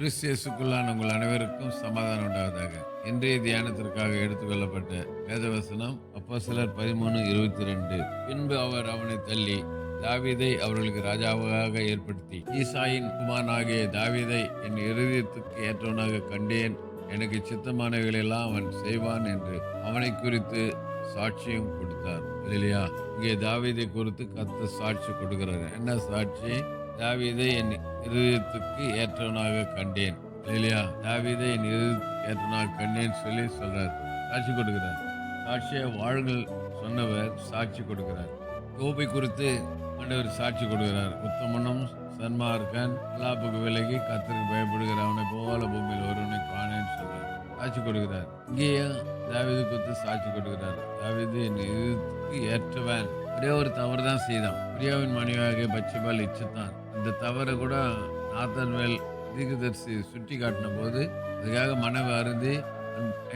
கிறிஸ்தியஸுக்குள்ளான உங்கள் அனைவருக்கும் சமாதானம் உண்டாவதாக. இன்றைய தியானத்திற்காக எடுத்துக்கொள்ளப்பட்ட வேதவசனம் அப்போ சிலர் பதிமூணு இருபத்தி ரெண்டு பின்பு அவர் அவனை தள்ளி தாவீதை அவர்களுக்கு ராஜாவாக ஏற்படுத்தி ஈசாயின் குமாரனாகிய தாவீதை என் இருதயத்துக்கு ஏற்றவனாக கண்டேன். எனக்கு சித்தமானவைகளெல்லாம் அவன் செய்வான் என்று அவனை குறித்து சாட்சியம் கொடுத்தார். இல்லையா இங்கே தாவீதை குறித்து கத்த சாட்சி கொடுக்கிறார். என்ன சாட்சி? தாவிதை என் இருதயத்துக்கு ஏற்றவனாக கண்டேன். இல்லையா தாவிதை என் இருதயத்துக்கு ஏற்றவனாக கண்டேன் சொல்லி சொல்றார். சாட்சி கொடுக்கிறார். சாட்சியை வாழ்கள் சொன்னவர் சாட்சி கொடுக்கிறார். கோபை குறித்து ஆண்டவர் சாட்சி கொடுக்கிறார். உத்தமனும் சன்மார்க்கன் எல்லாப்புக்கு விலகி கத்தருக்கு பயப்படுகிற அவனை போல பூமியில் ஒருவனை காணேன்னு சொல்றார். சாட்சி கொடுக்கிறார். இங்கேயும் தாவீது குறித்து சாட்சி கொடுக்கிறார். தாவிது என் இதயத்துக்கு ஏற்றவன். ஒரே ஒரு தவறு தான் செய்தான். பிரியாவின் மனைவியாக பச்சைபால் இச்சத்தான். இந்த தவறை கூட நாத்தன் மேல் தீர்க்கதரிசி சுட்டி காட்டின போது அதுக்காக மனைவி அருந்தி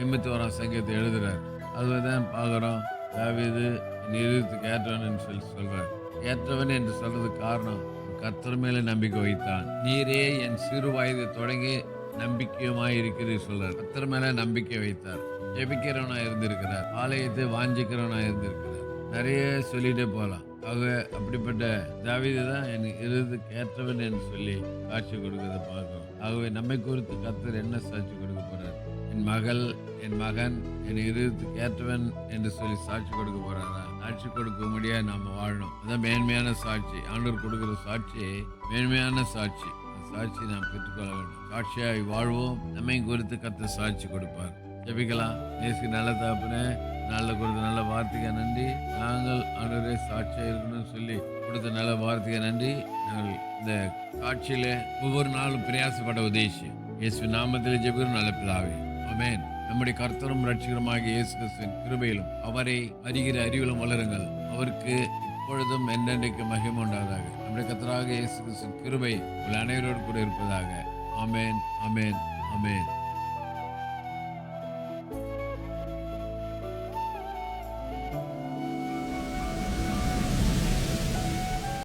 ஐம்பத்தி ஓராம் சங்கத்தை எழுதுறார். அதுதான் பார்க்குறோம் தாவிது நிறுத்து இருதயத்துக்கு ஏற்றவன் சொல்லி சொல்கிறார் ஏற்றவன் என்று சொல்றதுக்கு காரணம் கத்தர் மேல நம்பிக்கை வைத்தான். நீரே என் சிறு வயது தொடங்கி நம்பிக்கையுமாய் இருக்கிறீர் சொல்றார். கத்தர் மேல நம்பிக்கை வைத்தார். ஜெபிக்கிறவனா இருந்திருக்கிறார். ஆலயத்தை வாஞ்சிக்கிறவனா இருந்திருக்கிறார். நிறைய சொல்லிட்டே போகலாம். ஆக அப்படிப்பட்ட தாவீது தான் எனக்கு இருதுக்கு ஏற்றவன் என்று சொல்லி காட்சி கொடுக்கறத பார்க்கிறோம். ஆகவே நம்மை குறித்து கத்தர் என்ன சாட்சி கொடுக்க போறார்? என் மகள் என் மகன் என் இருதயத்துக்கு ஏற்றவன் என்று சொல்லி சாட்சி கொடுக்க போறாரா? சாட்சி கொடுக்க முடியா நாம வாழணும். அதான் மேன்மையான சாட்சி. ஆண்டவர் கொடுக்கிற சாட்சி மேன்மையான சாட்சி. சாட்சி நாம் பெற்றுக்கொள்ள வேண்டும். சாட்சியாய் வாழ்வோம். நம்மை குறித்து கத்த சாட்சி கொடுப்பார். ஜபிக்கலாம். நேசுக்கு நல்ல தாப்புனேன் நல்ல கொடுத்த நல்ல வார்த்தைக்கு நன்றி. நாங்கள் ஆண்டவரே சாட்சியாக இருக்கணும்னு சொல்லி கொடுத்த நல்ல வார்த்தைக்கு நன்றி. நாங்கள் இந்த காட்சியில் ஒவ்வொரு நாளும் பிரயாசப்பட உதேசி இயேசு நாமத்தில் ஜெபிக்கிறோம் நல்ல பிதாவே. அமேன் நம்முடைய கர்த்தரும் ரட்சிகரமாக இயேசு கிறிஸ்துவின் கிருபையிலும் அவரை அறிகிற அறிவிலும் வளருங்கள். அவருக்கு இப்பொழுதும் என்றென்றைக்கு மகிமை உண்டாதாக நம்முடைய கர்த்தராக இயேசு கிறிஸ்துவின் கிருபை உங்கள் அனைவரோடு கூட இருப்பதாக. அமேன் அமேன் அமேன்